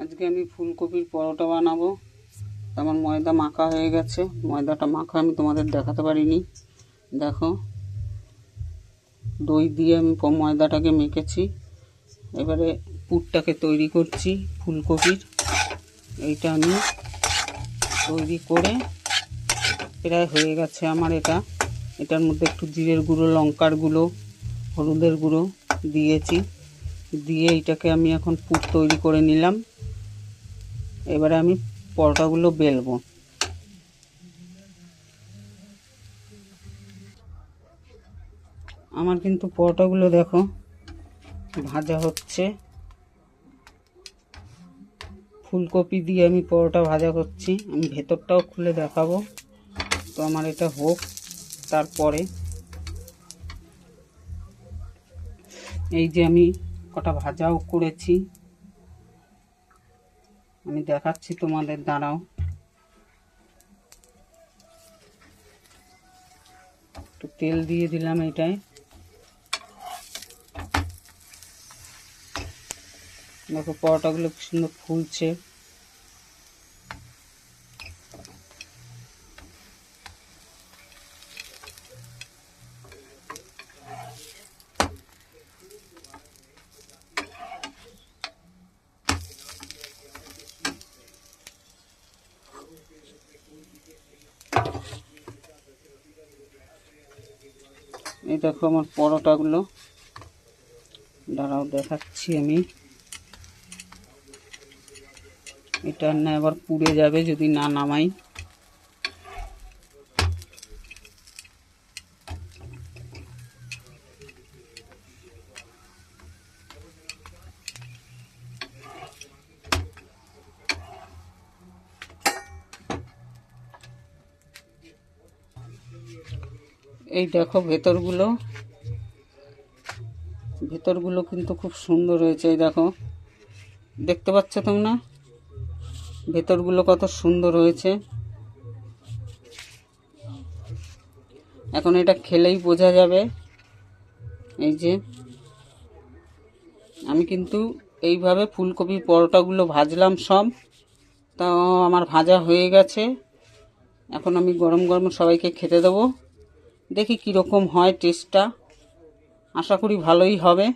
আজকে আমি ফুলকপির পরোটা বানাবো। আমার ময়দা মাখা হয়ে গেছে। ময়দাটা মাখা আমি তোমাদের দেখাতে পারিনি। দেখো। দই দিয়ে আমি ময়দাটাকে মেখেছি। এবারে পুরটাকে তৈরি করছি ফুলকপির। এইটা আমি তৈরি করে প্রায় হয়ে গেছে আমার এটা। এটার মধ্যে একটু জিরের গুঁড়ো, লঙ্কার গুঁড়ো, হলুদের গুঁড়ো দিয়েছি। দিয়ে এটাকে আমি এখন পুর তৈরি করে নিলাম। এবারে আমি পরোটাগুলো বেলবো। আমার কিন্তু পরোটাগুলো দেখো, ভাজা হচ্ছে। ফুলকপি দিয়ে আমি পরোটা ভাজা করছি। আমি ভেতরটাও খুলে দেখাবো। তো আমার এটা হোক, তারপরে এই যে আমি কটা ভাজাও করেছি। আমি দেখাচ্ছি তোমাদের দাঁড়াও। একটু তেল দিয়ে দিলাম এটায়। দেখো পরোটাগুলো সুন্দর ফুলছে। এই দেখো আমার পরোটাগুলো। দাঁড়াও, দেখাচ্ছি আমি। এটা না আবার পুড়ে যাবে যদি না নামাই। এই দেখো ভেতরগুলো। ভেতরগুলো কিন্তু খুব সুন্দর হয়েছে, এই দেখো। দেখতে পাচ্ছ তোমরা? ভেতরগুলো কত সুন্দর হয়েছে। এখন এটা খেলেই বোঝা যাবে। এই যে, আমি কিন্তু এইভাবে ফুলকপির পরোটাগুলো ভাজলাম সব। তা আমার ভাজা হয়ে গেছে। এখন আমি গরম গরম সবাইকে খেতে দেবো। দেখি কীরকম হয় টেস্টটা আশা করি ভালোই হবে।